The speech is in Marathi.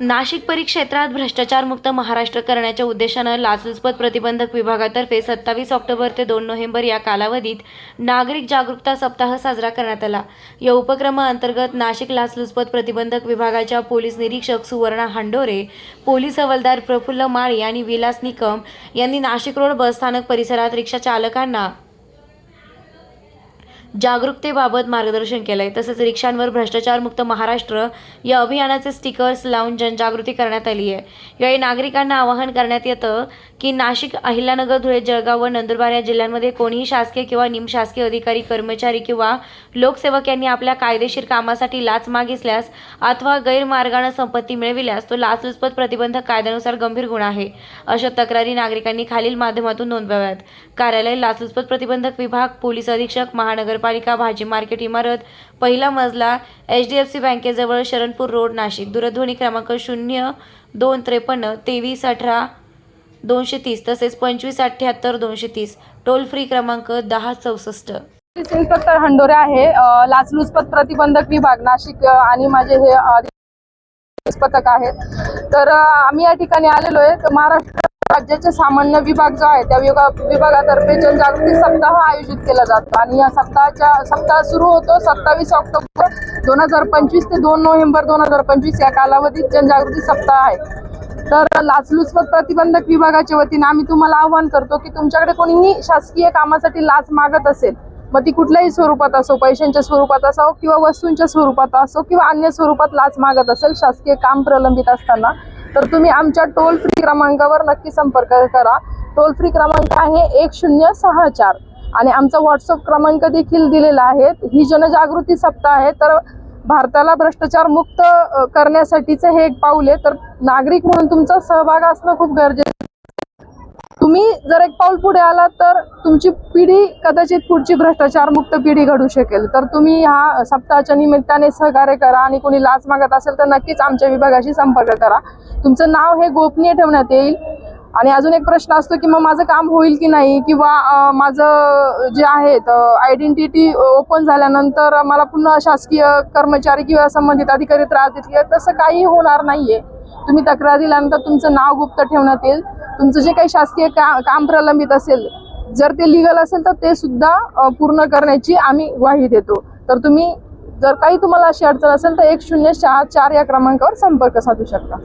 नाशिक परिक्षेत्रात भ्रष्टाचारमुक्त महाराष्ट्र करण्याच्या उद्देशानं लाचलुचपत प्रतिबंधक विभागातर्फे सत्तावीस ऑक्टोबर ते दोन नोव्हेंबर या कालावधीत नागरिक जागरूकता सप्ताह साजरा करण्यात आला. या उपक्रमाअंतर्गत नाशिक लाचलुचपत प्रतिबंधक विभागाच्या पोलीस निरीक्षक सुवर्णा हांडोरे पोलीस हवालदार प्रफुल्ल माळी आणि विलास निकम यांनी नाशिक रोड बसस्थानक परिसरात रिक्षा चालकांना जागरूकतेबाबत मार्गदर्शन केलं आहे तसेच रिक्षांवर भ्रष्टाचारमुक्त महाराष्ट्र या अभियानाचे स्टिकर्स लावून जनजागृती करण्यात आली आहे. यावेळी नागरिकांना आवाहन करण्यात येतं की नाशिक अहिल्यानगर धुळे जळगाव व नंदुरबार या जिल्ह्यांमध्ये कोणीही शासकीय किंवा निमशासकीय अधिकारी कर्मचारी किंवा लोकसेवक यांनी आपल्या कायदेशीर कामासाठी लाच मागितल्यास अथवा गैरमार्गानं संपत्ती मिळविल्यास तो लाचलुचपत प्रतिबंधक कायद्यानुसार गंभीर गुन्हा आहे अशा तक्रारी नागरिकांनी खालील माध्यमातून नोंदवाव्यात. कार्यालय लाचलुचपत प्रतिबंधक विभाग पोलीस अधीक्षक महानगरपालिका भाजी मार्केट इमारत पहिला मजला एच डी एफ सी बँकेजवळ शरणपूर रोड नाशिक. दूरध्वनी क्रमांक शून्य दोन त्रेपन्न तेवीस अठरा दोनशे तीस तसेच पंचवीस अठ्ठ्याहत्तर दोनशे तीस टोल फ्री क्रमांक दहा चौसष्ट. इन्स्पेक्टर हंडोरे आहे. लाचलुचपत प्रतिबंधक विभाग नाशिक आणि माझे हे पथक आहेत. तर आम्ही या ठिकाणी आलेलो आहे. तर महाराष्ट्र राज्याचे सामान्य विभाग जो आहे त्या विभाग विभागातर्फे जनजागृती सप्ताह आयोजित केला जातो. आणि या सप्ताहाच्या सप्ताह सुरू होतो सत्तावीस ऑक्टोबर दोन हजार पंचवीस ते दोन नोव्हेंबर दोन हजार पंचवीस या कालावधीत जनजागृती सप्ताह आहे. तर लाचलुचपत प्रतिबंधक विभागाच्या वतीने आम्ही तुम्हाला आवाहन करतो की तुमच्याकडे कोणीही शासकीय कामासाठी लाच मागत असेल मग ती कुठल्याही स्वरूपात असो पैशांच्या स्वरूपात असो किंवा वस्तूंच्या स्वरूपात असो किंवा अन्य स्वरूपात लाच मागत असेल शासकीय काम प्रलंबित असताना तर तुम्ही आमच्या टोल फ्री क्रमांकावर नक्की संपर्क करा. टोल फ्री क्रमांक आहे एक शून्य सहा चार. आणि आमचा व्हॉट्सअप क्रमांक देखील दिलेला आहे. ही जनजागृती सप्ताह आहे. तर भारताला भ्रष्टाचार मुक्त करण्यासाठीचं हे एक पाऊल आहे. तर नागरिक म्हणून तुमचा सहभाग असणं खूप गरजेचं आहे. तुम्ही जर एक पाऊल पुढे आलात तर तुमची पिढी कदाचित पुढची भ्रष्टाचार मुक्त पिढी घडू शकेल. तर तुम्ही ह्या सप्ताहाच्या निमित्ताने सहकार्य करा आणि कोणी लाच मागत असेल तर नक्कीच आमच्या विभागाशी संपर्क करा. तुमचं नाव हे गोपनीय ठेवण्यात येईल. आणि अजून एक प्रश्न असतो की मग माझं काम होईल की नाही किंवा माझं जे आहे आयडेंटिटी ओपन झाल्यानंतर मला पुन्हा शासकीय कर्मचारी किंवा संबंधित अधिकारी त्रास देतील. तसं काही होणार नाहीये. तुम्ही तक्रार दिल्यानंतर तुमचं नाव गुप्त ठेवण्यात येईल. तुमचं जे काही शासकीय का काम प्रलंबित असेल जर ते लिगल असेल तर ते सुद्धा पूर्ण करण्याची आम्ही ग्वाही देतो. तर तुम्ही जर काही तुम्हाला अशी अडचण असेल तर एक शून्य चार चार या क्रमांकावर संपर्क साधू शकता.